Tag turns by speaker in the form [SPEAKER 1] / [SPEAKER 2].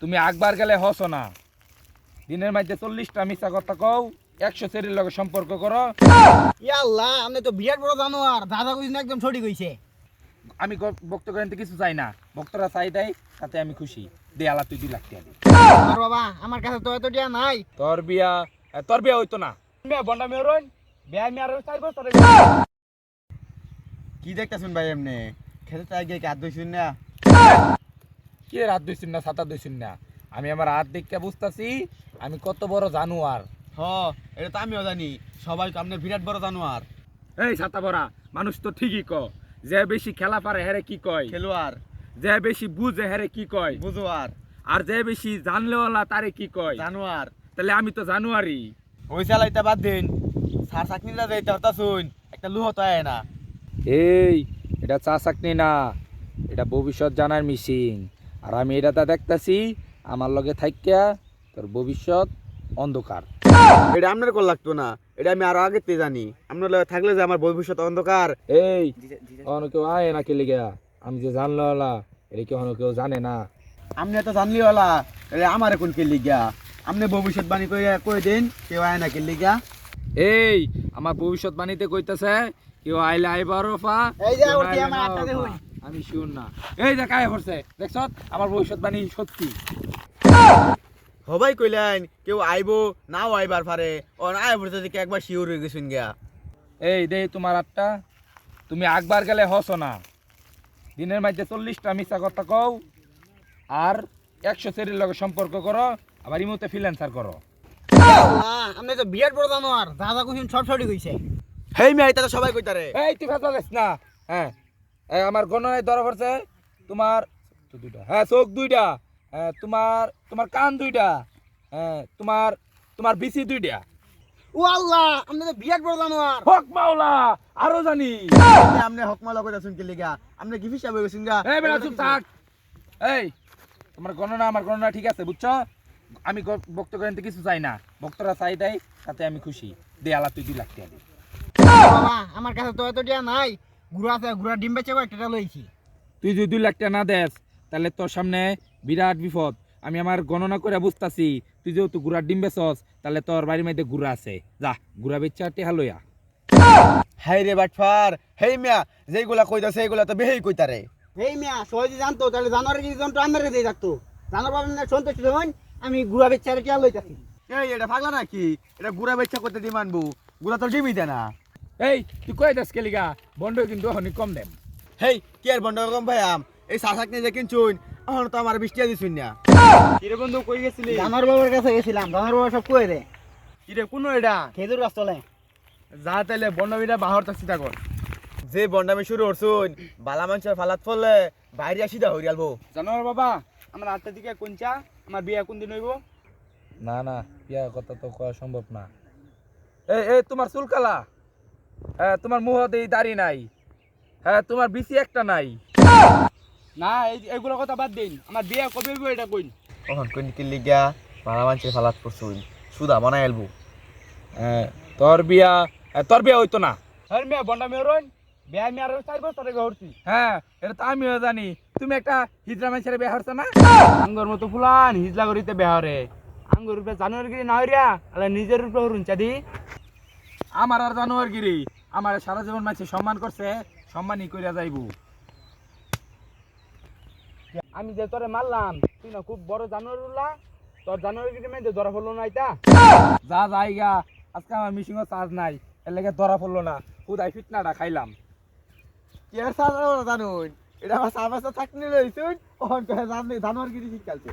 [SPEAKER 1] তুমি আকবার গেলে হসো না। দিনের মধ্যে চল্লিশটা মিশা কথা কও একশো সেরির লগে সম্পর্ক করো।
[SPEAKER 2] ইয়াল্লাহ আপনি তো বিরাট বড় জানোয়ার দাদা কইছেন একদম সঠিক হইছে
[SPEAKER 1] আমি ভক্ত করেন কিছু চাই না। ভক্তরা চাই দেয় তাতে আমি খুশি। দে আলা তুই দুই লাখ টাকা দে।
[SPEAKER 2] আর বাবা আমার কাছে তো এত টিয়া নাই।
[SPEAKER 1] তোর বিয়া তোর বিয়া হইতো না। মেয়ে বন্ডা মেয়ে রইন বিয়া মেয়ে আর চার বছর
[SPEAKER 3] কি দেখতেছেন ভাই এমনি? খেতে চাই গিয়ে কাজ দইছেন না?
[SPEAKER 1] কি রাত দুইছিন না সাতা দুইছিন না? আমি আমার হাত দেখতে বুঝতাছি আমি কত বড় জানুয়ার।
[SPEAKER 3] হ এটা তো আমিও জানি সবাই আপনি বিরাট বড় জানোয়ার।
[SPEAKER 1] এই ছাতা বড়া মানুষ তো ঠিকই ক যে বেশি খেলা পারে হেরে কি কয়?
[SPEAKER 3] খেলোয়াড়।
[SPEAKER 1] যে বেশি বুঝে হেরে কি কয়?
[SPEAKER 3] বুঝোয়ার।
[SPEAKER 1] আর যে বেশি জানলেওয়ালা তারে কি কয়?
[SPEAKER 3] জানোয়ার।
[SPEAKER 1] তাহলে আমি তো জানুয়ারি
[SPEAKER 3] ওই চালাইতে বাদ দিন সার চাকনিটা যাইতে হতা শুন একটা লুহ তো না।
[SPEAKER 1] এই এটা চা চাকনি না এটা ভবিষ্যৎ জানার মিশিং আর আমি এটা দেখতাছি আমার লগে থাকিয়া তোর ভবিষ্যৎ অন্ধকার।
[SPEAKER 3] এটা আপনার কল লাগতো না এটা আমি আরও আগেতে জানি। আপনার লগে থাকলে যে আমার ভবিষ্যৎ অন্ধকার।
[SPEAKER 1] এই অন্য কেউ আয় না কে লিগা? আমি যে জানলেওয়ালা এটা কি অন্য কেউ জানে না?
[SPEAKER 3] আপনি তো জানলি ওলা এটা আমার এখন কে গিয়া আপনি ভবিষ্যৎবাণী করে কই দিন কেউ আয় না কে গিয়া
[SPEAKER 1] এই আমার ভবিষ্যৎবাণীতে কইতাছে কেউ আইলে আইবার রফা
[SPEAKER 2] এই যে
[SPEAKER 1] কেউ
[SPEAKER 2] আমার আটটা দেখুন।
[SPEAKER 1] আমি শুন না। এই যে কায় পড়ছে দেখছ আমার ভবিষ্যৎবাণী সত্যি।
[SPEAKER 3] সবাই কইলেন কেউ আইবো নাও আইবার পারে। ও না আয় দেখে একবার শিওর হয়ে গেছেন গিয়া।
[SPEAKER 1] এই দে তোমার আটটা তুমি আকবার গেলে হসো না। দিনের মধ্যে চল্লিশটা মিশা কথা কও আর একশো সেরির লগে সম্পর্ক করো আবার ইমোতে ফ্রিল্যান্সার করো।
[SPEAKER 2] আপনি তো বিরাট বড় জানোয়ার দাদা কইছেন সব সঠিক হইছে
[SPEAKER 3] হেই মেয়ে এটা তো সবাই কইতারে।
[SPEAKER 1] এই তুই ফেসলা না হ্যাঁ। আমার গণনায় ধরা পড়ছে তোমার তো দুইটা। হ্যাঁ চোখ দুইটা। হ্যাঁ তোমার তোমার কান দুইটা। হ্যাঁ তোমার তোমার বিসি দুইটা।
[SPEAKER 2] ও আল্লাহ আপনি তো বিরাট বড় জানোয়ার।
[SPEAKER 1] হক মাওলা আরও জানি।
[SPEAKER 3] আপনি আপনি হকমালা কইতাছেন কে লিগা। আপনি কি হিসাব হয়ে গেছেন গা
[SPEAKER 1] এই বেটা চুপ থাক। এই তোমার গণনা আমার গণনা ঠিক আছে বুঝছ? আমি ভক্ত করেন কিছু চাই না। ভক্তরা চাই দেয় তাতে আমি খুশি। দে আলা তুই দুই লাখ টাকা দে।
[SPEAKER 2] বাবা আমার কাছে তো এত টিয়া নাই। গুড়া আছে গুড়া ডিম বেচে একটা লইছি?
[SPEAKER 1] তুই যদি দুই লাখ টাকা না দেস তাহলে তোর সামনে বিরাট বিপদ। আমি আমার গণনা করে বুঝতাছি তুই যেহেতু গুড়ার ডিম বেচস তাহলে তোর বাড়ির মধ্যে গুড়া আছে। যা গুড়া বেচা টেহা লইয়া।
[SPEAKER 3] হাই রে বাটফার হেই মিয়া যেইগুলা কইতাছে এইগুলা তো বেহেই কইতারে।
[SPEAKER 2] এই মিয়া সহজে জানতো তাহলে জানোয়ারের কিছু যন্ত্র আমার দিয়ে থাকতো জানোয়ার বাবা না হন আমি গুড়া বেচে টিয়া লইতাছি।
[SPEAKER 3] এই এটা পাগলা নাকি? এটা গুড়া বেচ্চা করতে দি মানবো গুড়া তোর জিমি দে না।
[SPEAKER 1] এই তুই কই যাস কেলিগা বন্ধ কিন্তু অনেক কম দেম।
[SPEAKER 3] হেই কি আর বন্ধ কম ভাই আম? এই শাসাক নিয়ে যে কিনছুন এখন তো আমার বৃষ্টি দিছুন না। কিরে বন্ধু কই গেছিলি?
[SPEAKER 2] জানোয়ার বাবার কাছে গেছিলাম জানোয়ার বাবা সব কয়ে দে
[SPEAKER 3] কিরে কোন এটা?
[SPEAKER 2] খেজুর গাছ চলে
[SPEAKER 1] যা তাইলে বন্ধবিটা বাহর তো চিন্তা কর।
[SPEAKER 3] যে বন্ডামি শুরু করছুন বালা মানুষের ফালাত ফললে বাইরে আসি দা হইয়ালবো
[SPEAKER 1] জানোয়ার বাবা আমার আটটা দিকে কোনচা আমার বিয়া কোন দিন হইব? না না বিয়া কথা তো করা সম্ভব না। এই এই তোমার চুল কালা? তোমার মুহতে এই দাড়ি নাই। হ্যাঁ তোমার বিসি একটা নাই। না এই এগুলো কথা বাদ দিন। আমার বিয়া কবে হইব এটা কইন।
[SPEAKER 3] তখন কোন কি লিগা বালা মানুষের ফালাত করছুন সুদা বানাই আলবো
[SPEAKER 1] হ্যাঁ তোর বিয়া হ্যাঁ, তোর বিয়া হইতো না। হ্যাঁ মেয়ে বন্ডা মেয়ে রইন বিয়া মেয়ে আর চার বছর আগে হরছি। হ্যাঁ এটা তো আমিও জানি। তুমি একটা হিজরা মানুষের বিয়া হরছো না? আঙ্গুর মতো ফুলান হিজলা করিতে বিয়া হরে। আঙ্গুর রূপে জানুয়ার গিরি না হইরা আলে নিজের রূপে হরুন চাদি। আমার আর জানুয়ার গিরি আমার সারা জীবন মাঝে সম্মান করছে, সম্মানই কইরা যাইবো। আমি যে তোরে মারলাম, তুই না খুব বড় জানোয়ার উল্লা, তোর জানোয়ার মেয়ে ধরা পড়ল না এটা? যা যাইগা আজকে আমার মিশিংও চার্জ নাই, এর লেগে ধরা পড়ল না, খুদাই ফিটনাটা খাইলাম।
[SPEAKER 3] কি আর সাদা জানুন? এটা আমার সাবাসা থাকনি রইছুন কহে জানি জানোয়ার গিরি শিখালছে